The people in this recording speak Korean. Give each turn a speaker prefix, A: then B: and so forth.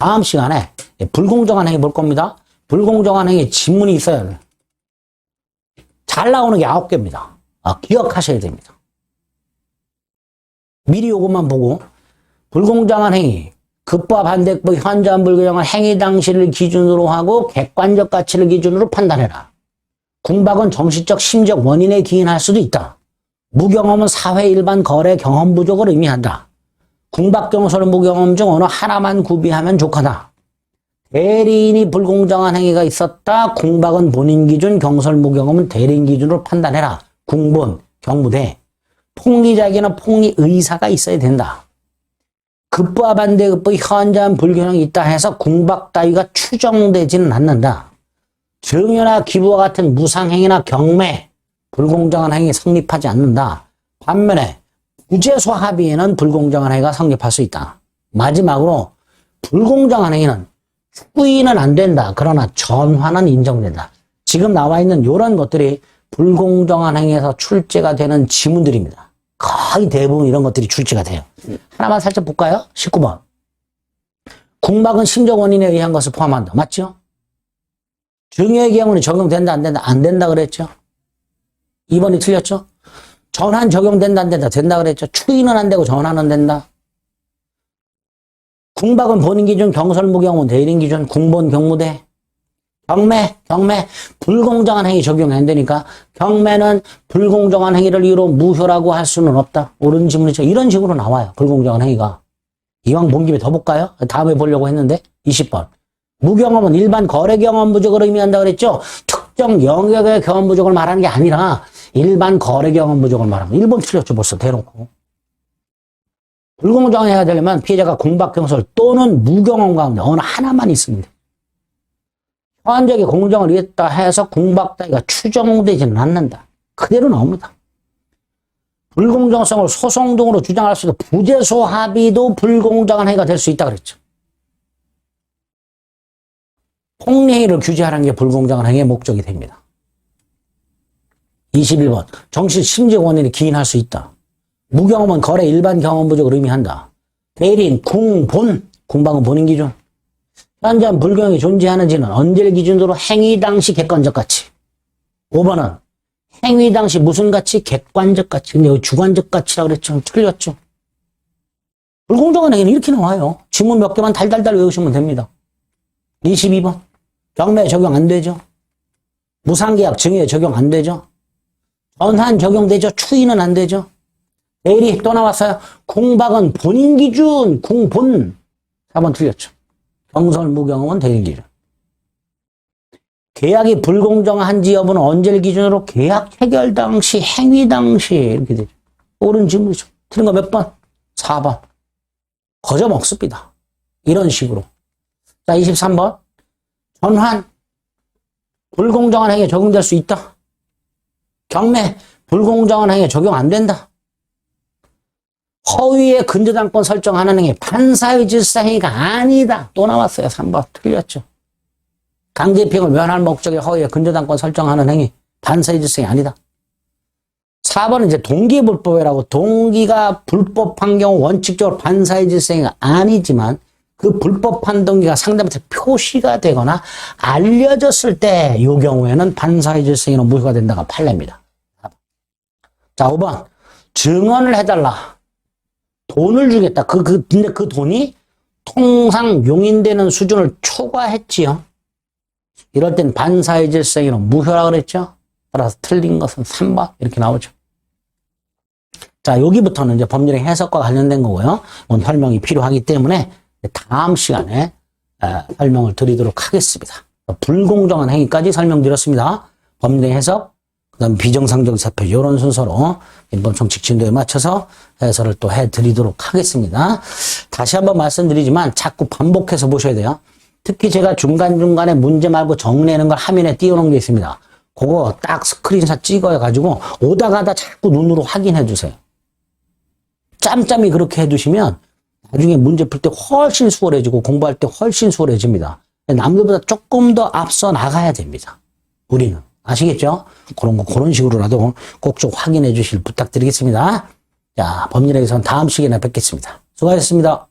A: 다음 시간에 불공정한 행위 볼 겁니다. 불공정한 행위 지문이 있어요. 잘 나오는 게 아홉 개입니다. 아, 기억하셔야 됩니다. 미리 요것만 보고 불공정한 행위, 급과 반대법 현저한 불공정한 행위 당시를 기준으로 하고 객관적 가치를 기준으로 판단해라. 궁박은 정신적 심적 원인에 기인할 수도 있다. 무경험은 사회 일반 거래 경험 부족을 의미한다. 궁박 경솔 무경험 중 어느 하나만 구비하면 족하다. 대리인이 불공정한 행위가 있었다. 궁박은 본인 기준, 경솔 무경험은 대리인 기준으로 판단해라. 궁본, 경무대. 폭리자에게는 폭리 의사가 있어야 된다. 급부와 반대급부 현저한 불균형이 있다 해서 궁박 따위가 추정되지는 않는다. 증여나 기부와 같은 무상행위나 경매, 불공정한 행위 성립하지 않는다. 반면에 부재소 합의에는 불공정한 행위가 성립할 수 있다. 마지막으로 불공정한 행위는 후의는 안 된다. 그러나 전화는 인정된다. 지금 나와 있는 이런 것들이 불공정한 행위에서 출제가 되는 지문들입니다. 거의 대부분 이런 것들이 출제가 돼요. 하나만 살짝 볼까요? 19번. 궁박은 심적 원인에 의한 것을 포함한다. 맞죠? 증여의 경우는 적용된다, 안 된다? 안 된다 그랬죠? 2번이 틀렸죠? 전환 적용된다, 안 된다? 된다 그랬죠? 추인은 안 되고 전환은 된다? 궁박은 본인 기준, 경설무경은 대리인 기준, 궁본 경무대. 경매, 경매, 불공정한 행위 적용이 안 되니까 경매는 불공정한 행위를 이유로 무효라고 할 수는 없다. 옳은 지문이죠. 이런 식으로 나와요. 불공정한 행위가. 이왕 본 김에 더 볼까요? 다음에 보려고 했는데 20번. 무경험은 일반 거래 경험 부족을 의미한다 그랬죠? 특정 영역의 경험 부족을 말하는 게 아니라 일반 거래 경험 부족을 말하는 1번 틀렸죠. 벌써 대놓고. 불공정해야 되려면 피해자가 공박 경솔 또는 무경험 가운데 어느 하나만 있습니다. 현적의 공정을 위했다 해서 공박 따위가 추정되지는 않는다. 그대로 나옵니다. 불공정성을 소송 등으로 주장할 수도 부재소 합의도 불공정한 행위가 될 수 있다 그랬죠. 폭리행위를 규제하는 게 불공정한 행위의 목적이 됩니다. 21번 정신 심적 원인이 기인할 수 있다. 무경험은 거래 일반 경험 부족을 의미한다. 대리인 궁 본 궁방은 본인 기준. 현재한 불경이 존재하는지는 언제를 기준으로 행위 당시 객관적 가치. 5번은 행위 당시 무슨 가치? 객관적 가치. 근데 여기 주관적 가치라고 그랬죠. 틀렸죠. 불공정한 행위는 이렇게 나와요. 지문 몇 개만 달달달 외우시면 됩니다. 22번. 경매 적용 안 되죠. 무상계약 증여에 적용 안 되죠. 전환 적용되죠. 추인은 안 되죠. 내일이 또 나왔어요. 궁박은 본인 기준, 궁본. 4번 틀렸죠. 경설 무경험은 대인 기준. 계약이 불공정한지 여부는 언제를 기준으로 계약 해결 당시, 행위 당시 이렇게 되죠. 옳은 질문이죠. 틀린 거 몇 번? 4번. 거점 없습니다. 이런 식으로. 자, 23번. 전환. 불공정한 행위에 적용될 수 있다. 경매. 불공정한 행위에 적용 안 된다. 허위의 근저당권 설정하는 행위, 판사의 질사행위가 아니다. 또 나왔어요. 3번. 틀렸죠. 강제피행을 면할 목적의 허위의 근저당권 설정하는 행위, 판사의 질사행위 아니다. 4번은 이제 동기불법이라고 동기가 불법한 경우 원칙적으로 판사의 질서 행위가 아니지만 그 불법한 동기가 상대방한테 표시가 되거나 알려졌을 때 이 경우에는 판사의 질서 행위는 무효가 된다가 판례입니다. 자, 5번. 증언을 해달라. 돈을 주겠다. 그, 그, 근데 그 돈이 통상 용인되는 수준을 초과했지요. 이럴 땐 질서행위는 무효라 그랬죠. 따라서 틀린 것은 3번. 이렇게 나오죠. 자, 여기부터는 이제 법률의 해석과 관련된 거고요. 오늘 설명이 필요하기 때문에 다음 시간에 에, 설명을 드리도록 하겠습니다. 불공정한 행위까지 설명드렸습니다. 법률의 해석, 그다음 비정상적 사표 이런 순서로 일본 정책 진도에 맞춰서 해설을 또 해드리도록 하겠습니다. 다시 한번 말씀드리지만 자꾸 반복해서 보셔야 돼요. 특히 제가 중간중간에 문제 말고 정리하는 걸 화면에 띄워놓은 게 있습니다. 그거 딱 스크린샷 찍어가지고 오다 가다 자꾸 눈으로 확인해 주세요. 짬짬이 그렇게 해두시면 나중에 문제 풀 때 훨씬 수월해지고 공부할 때 훨씬 수월해집니다. 남들보다 조금 더 앞서 나가야 됩니다. 우리는. 아시겠죠? 그런 거, 그런 식으로라도 꼭 좀 확인해 주실 부탁드리겠습니다. 자, 법률에선 다음 시간에 뵙겠습니다. 수고하셨습니다.